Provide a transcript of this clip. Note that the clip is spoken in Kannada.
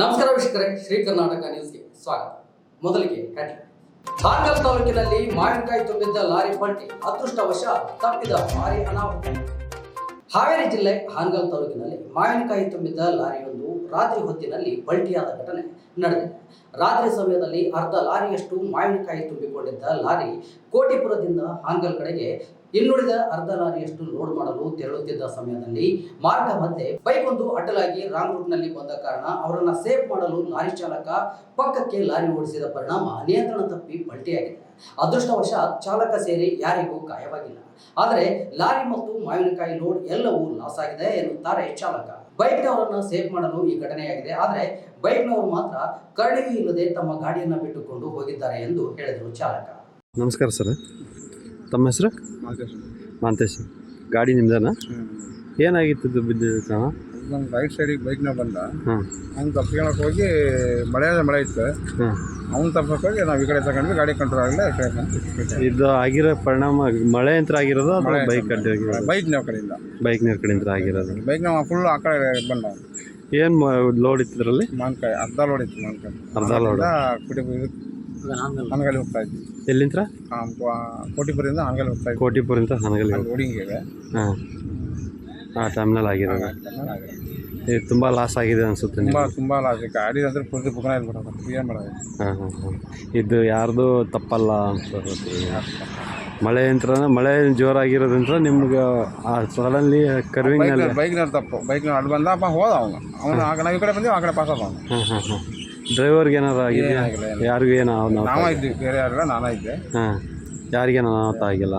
ನಮಸ್ಕಾರ ವೀಕ್ಷಕರೇ, ಶ್ರೀ ಕರ್ನಾಟಕ ನ್ಯೂಸ್ಗೆ ಸ್ವಾಗತ. ಮೊದಲಿಗೆ ಹಾರ್ಕಲ್ ತಾಲೂಕಿನಲ್ಲಿ ಮಾವಿನಕಾಯಿ ತುಂಬಿದ್ದ ಲಾರಿ ಪಲ್ಟಿ ಅದೃಷ್ಟವಶ ತಪ್ಪಿದ ಭಾರಿ ಅನಾಹುತ. ಹಾವೇರಿ ಜಿಲ್ಲೆ ಹಾನಗಲ್ ತಾಲೂಕಿನಲ್ಲಿ ಮಾವಿನಕಾಯಿ ತುಂಬಿದ್ದ ಲಾರಿಯೊಂದು ರಾತ್ರಿ ಹೊತ್ತಿನಲ್ಲಿ ಪಲ್ಟಿಯಾದ ಘಟನೆ ನಡೆದಿದೆ. ರಾತ್ರಿ ಸಮಯದಲ್ಲಿ ಅರ್ಧ ಲಾರಿಯಷ್ಟು ಮಾವಿನಕಾಯಿ ತುಂಬಿಕೊಂಡಿದ್ದ ಲಾರಿ ಕೋಟಿಪುರದಿಂದ ಹಾನಗಲ್ ಕಡೆಗೆ ಇನ್ನುಳಿದ ಅರ್ಧ ಲಾರಿಯಷ್ಟು ಲೋಡ್ ಮಾಡಲು ತೆರಳುತ್ತಿದ್ದ ಸಮಯದಲ್ಲಿ ಮಾರ್ಗ ಮಧ್ಯೆ ಬೈಕ್ ಒಂದು ಅಡ್ಡಲಾಗಿ ರಾಂಗ್ ರೂಟ್ನಲ್ಲಿ ಬಂದ ಕಾರಣ ಅವರನ್ನ ಸೇಫ್ ಮಾಡಲು ಲಾರಿ ಚಾಲಕ ಪಕ್ಕಕ್ಕೆ ಲಾರಿ ಓಡಿಸಿದ ಪರಿಣಾಮ ನಿಯಂತ್ರಣ ತಪ್ಪಿ ಪಲ್ಟಿಯಾಗಿದೆ. ಅದೃಷ್ಟವಶಾತ್ ಚಾಲಕ ಸೇರಿ ಯಾರಿಗೂ ಗಾಯವಾಗಿಲ್ಲ. ಆದರೆ ಲಾರಿ ಮತ್ತು ಮಾವಿನಕಾಯಿ ಲೋಡ್ ಎಲ್ಲವೂ ಲಾಸ್ ಆಗಿದೆ ಎನ್ನುತ್ತಾರೆ ಚಾಲಕ. ಬೈಕ್ನವರನ್ನು ಸೇಫ್ ಮಾಡಲು ಈ ಘಟನೆಯಾಗಿದೆ. ಆದರೆ ಬೈಕ್ನವರು ಮಾತ್ರ ಕರಡಿಯೂ ಇಲ್ಲದೆ ತಮ್ಮ ಗಾಡಿಯನ್ನ ಬಿಟ್ಟುಕೊಂಡು ಹೋಗಿದ್ದಾರೆ ಎಂದು ಹೇಳಿದರು ಚಾಲಕ. ನಮಸ್ಕಾರ ಸರ್. ತಮ್ಮ ಹೆಸರು? ಮಾಂತೇಶ್. ಗಾಡಿ ನಿಮ್ದೇನಾ? ಏನಾಗಿತ್ತು ಇದು ಬಿದ್ದಿದ್ದು ನಮ್ಮ ರೈಟ್ ಸೈಡಿಗೆ ಬೈಕ್ನ ಬಂದ. ಹಾಂ ಅವ್ನು ತಪ್ಸ್ಕೊಳಕ್ಕೆ ಹೋಗಿ ಮಳೆ ಮಳೆ ಇತ್ತು. ಹಾಂ ಅವ್ನು ತಪ್ಸಕ್ಕೆ ಹೋಗಿ ನಾವು ಈ ಕಡೆ ತಗೊಂಡ್ವಿ ಗಾಡಿ ಕಂಟ್ರೋಲ್ ಆಗಲಿ ಇದು ಆಗಿರೋ ಪರಿಣಾಮ ಮಳೆ ಅಂತರ ಆಗಿರೋದು ಅಥವಾ ಬೈಕ್ ಅಡ್ಡಿ ಆಗಿರೋದು? ಬೈಕ್ ನಾವು ಕಡೆಯಿಂದ. ಬೈಕ್ ನೀರು ಕಡೆಯಿಂದ ಆಗಿರೋದು. ಬೈಕ್ ನಾವು ಫುಲ್ ಆ ಕಡೆ ಬಂದ ಏನು ಲೋಡ್ ಇತ್ತಿದ್ರಲ್ಲಿ ಮಾನ್ಕಾಯಿ ಅರ್ಧ ಲೋಡ್ ಇತ್ತು ಮಾನ್ಕಾಯಿ ಅರ್ಧ ಲೋಡ ಕುಟಿ ಹನಗಲ್ಲಿ ಹೋಗ್ತಾ ಇದ್ವಿ. ಕೋ- ಕೋಟಿಪುರದಿಂದ ಹನಗಲ್ಲಿ ಹೋಗ್ತಾ ಇದ್ವಿ. ಕೋಟಿಪುರಿಂದ ಹನಗಲ್ಲಿ ಲೋಡಿಂಗ್ ಇದೆ. ಹಾಂ. ಹಾಂ ಟೈಮ್ನಲ್ಲಿ ಆಗಿರೋದು ಇದು ತುಂಬ ಲಾಸ್ ಆಗಿದೆ ಅನಿಸುತ್ತೆ ತುಂಬ ತುಂಬ ಲಾಸ್ ಗಾಡಿ ಅಂದರೆ ಪೂರ್ತಿ ಬುಕ್ನ ಇಲ್ಬಿಡೋದು. ಏನು ಮಾಡೋದು ಹಾಂ ಹಾಂ ಹಾಂ. ಇದು ಯಾರ್ದು ತಪ್ಪಲ್ಲ ಅನ್ಸುತ್ತೆ ಮಳೆ ಯಂತ್ರ ಮಳೆ ಜೋರಾಗಿರೋದ್ರಿಂದ ನಿಮ್ಗೆ ಆ ಸಡನ್ಲಿ ಕರ್ವಿಂಗ್ನಲ್ಲಿ ಬೈಕ್ ಬೈಕ್ನ ತಪ್ಪು. ಬೈಕ್ನ ಅಡ್ಡ ಬಂದ ಅಪ್ಪ ಹೋದ ಅವನು. ಅವನು ಆ ಕಡೆ ಈ ಕಡೆ ಬಂದೀವಿ ಆ ಕಡೆ ಪಾಸ್ ಆದ ಅವನು. ಹಾಂ ಹಾಂ ಹಾಂ. ಡ್ರೈವರ್ಗೆ ಏನಾರು ಆಗಿದೆ. ಯಾರಿಗೂ ಏನೋ ನಾವ ಇದ್ವಿ ಬೇರೆ ಯಾರಿಲ್ಲ ನಾನೇ ಇದ್ದೆ. ಹಾಂ. ಯಾರಿಗೇನು ಅನಾಹುತ ಆಗಿಲ್ಲ?